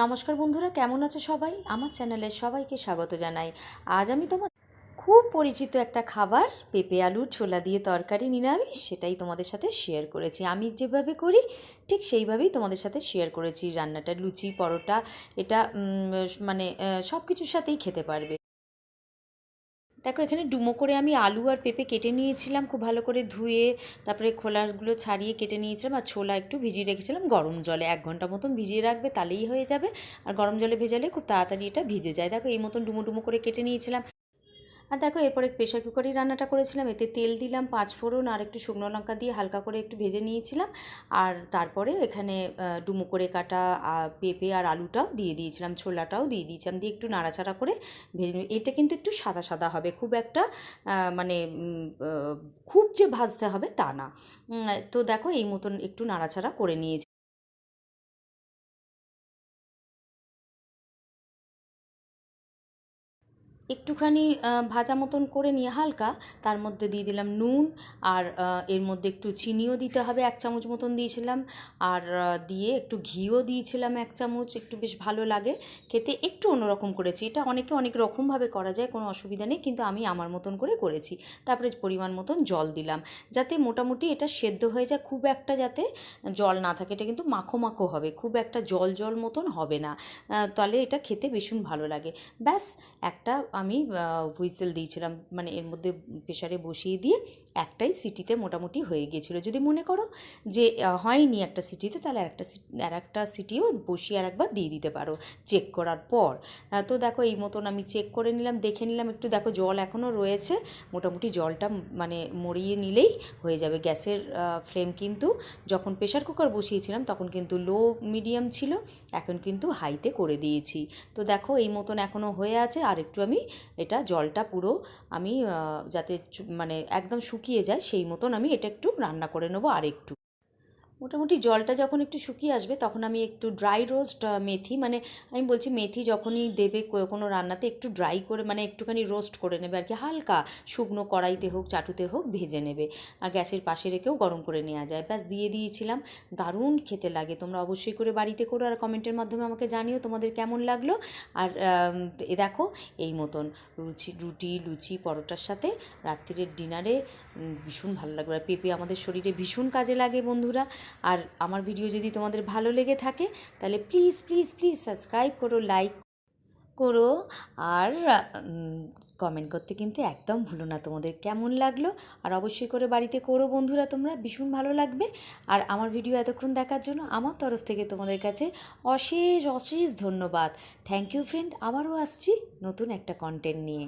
নমস্কার বন্ধুরা, কেমন আছো সবাই? আমার চ্যানেলে সবাইকে স্বাগত জানাই। আজ আমি তোমার খুব পরিচিত একটা খাবার, পেঁপে আলুর ছোলা দিয়ে তরকারি নিরামিষ, সেটাই তোমাদের সাথে শেয়ার করেছি। আমি যেভাবে করি, ঠিক সেইভাবেই তোমাদের সাথে শেয়ার করেছি। রান্নাটা, লুচি, পরোটা, এটা মানে সব কিছুর সাথেই খেতে পারবে। দেখো, এখানে ডুমো করে আমি আলু আর পেঁপে কেটে নিয়েছিলাম, খুব ভালো করে ধুয়ে, তারপরে খোলাগুলো ছাড়িয়ে কেটে নিয়েছিলাম আর ছোলা একটু ভিজিয়ে রেখেছিলাম গরম জলে। এক ঘণ্টা মতন ভিজিয়ে রাখবে, তাহলেই হয়ে যাবে। আর গরম জলে ভেজালে খুব তাড়াতাড়ি এটা ভিজে যায়। দেখো, এই মতন ডুমো ডুমো করে কেটে নিয়েছিলাম। আর দেখো, এরপরে প্রেশার কুকারেই রান্নাটা করেছিলাম। এতে তেল দিলাম, পাঁচ ফোড়ন আর একটু শুকনো লঙ্কা দিয়ে হালকা করে একটু ভেজে নিয়েছিলাম। আর তারপরে এখানে ডুমো করে কাটা পেঁপে আর আলুটাও দিয়ে দিয়েছিলাম, ছোলাটাও দিয়ে দিয়েছিলাম। দিয়ে একটু নাড়াচাড়া করে ভেজে এটা কিন্তু একটু সাদা সাদা হবে, খুব একটা মানে খুব যে ভাজতে হবে তা না। তো দেখো, এই মতন একটু নাড়াচাড়া করে নিয়েছি। একটুখানি ভাজা মতন করে নিয়ে হালকা, তার মধ্যে দিয়ে দিলাম নুন, আর এর মধ্যে একটু চিনিও দিতে হবে, এক চামচ মতন দিয়েছিলাম, আর দিয়ে একটু ঘিও দিয়েছিলাম এক চামচ, একটু বেশ ভালো লাগে, খেতে একটু অন্যরকম করেছি, এটা অনেকে অনেক রকমভাবে করা যায়, কোনো অসুবিধা নেই, কিন্তু আমি আমার মতন করে করেছি, তারপরে পরিমাণ মতন জল দিলাম, যাতে মোটামুটি এটা সেদ্ধ হয়ে যায়, খুব একটা যাতে জল না থাকে, এটা কিন্তু মাখো মাখো হবে, খুব একটা জল জল মতন হবে না তাহলে এটা খেতে ভীষণ ভালো লাগে, ব্যাস, একটা আমি হুইসেল দিয়েছিলাম। মানে এর মধ্যে প্রেশারে বসিয়ে দিয়ে একটাই সিটিতে মোটামুটি হয়ে গিয়েছিল। যদি মনে করো যে হয়নি একটা সিটিতে, তাহলে একটা আর একটা সিটিও বসিয়ে আর একবার দিয়ে দিতে পারো চেক করার পর। তো দেখো এই মতন আমি চেক করে নিলাম, দেখে নিলাম, একটু দেখো জল এখনও রয়েছে। মোটামুটি জলটা মানে মরিয়ে নিলেই হয়ে যাবে। গ্যাসের ফ্লেম কিন্তু যখন প্রেশার কুকার বসিয়েছিলাম, তখন কিন্তু লো মিডিয়াম ছিল। এখন কিন্তু হাইতে করে দিয়েছি। তো দেখো এই মতন এখনও হয়ে আছে। আর একটু আমি এটা জলটা পুরো আমি যাতে মানে একদম শুকিয়ে যায়, সেই মতন আমি এটা একটু রান্না করে নেব আর একটু মোটামুটি জলটা যখন একটু শুকিয়ে আসবে, তখন আমি একটু ড্রাই রোস্ট মেথি মানে আমি বলছি মেথি যখনই দেবে কোনো রান্নাতে একটু ড্রাই করে মানে একটুখানি রোস্ট করে নেবে আর কি হালকা শুকনো কড়াইতে হোক, চাটুতে হোক, ভেজে নেবে। আর গ্যাসের পাশে রেখেও গরম করে নেওয়া যায়। ব্যাস, দিয়ে দিয়েছিলাম। দারুণ খেতে লাগে। তোমরা অবশ্যই করে বাড়িতে করো আর কমেন্টের মাধ্যমে আমাকে জানিও তোমাদের কেমন লাগল। আর এ দেখো, এই মতন রুচি, রুটি, লুচি, পরোটার সাথে রাত্রিরের ডিনারে ভীষণ ভালো লাগবে। আর পেঁপে আমাদের শরীরে ভীষণ কাজে লাগে বন্ধুরা। আর আমার ভিডিও যদি তোমাদের ভালো লেগে থাকে, তাহলে প্লিজ প্লিজ প্লিজ সাবস্ক্রাইব করো লাইক করো আর কমেন্ট করতে কিন্তু একদম ভুলো না তোমাদের কেমন লাগল। আর অবশ্যই করে বাড়িতে করো বন্ধুরা, তোমরা ভীষণ ভালো লাগবে। আর আমার ভিডিও এতক্ষণ দেখার জন্য আমার তরফ থেকে তোমাদের কাছে অশেষ অশেষ ধন্যবাদ। থ্যাংক ইউ ফ্রেন্ড আবারও আসছি নতুন একটা কন্টেন্ট নিয়ে।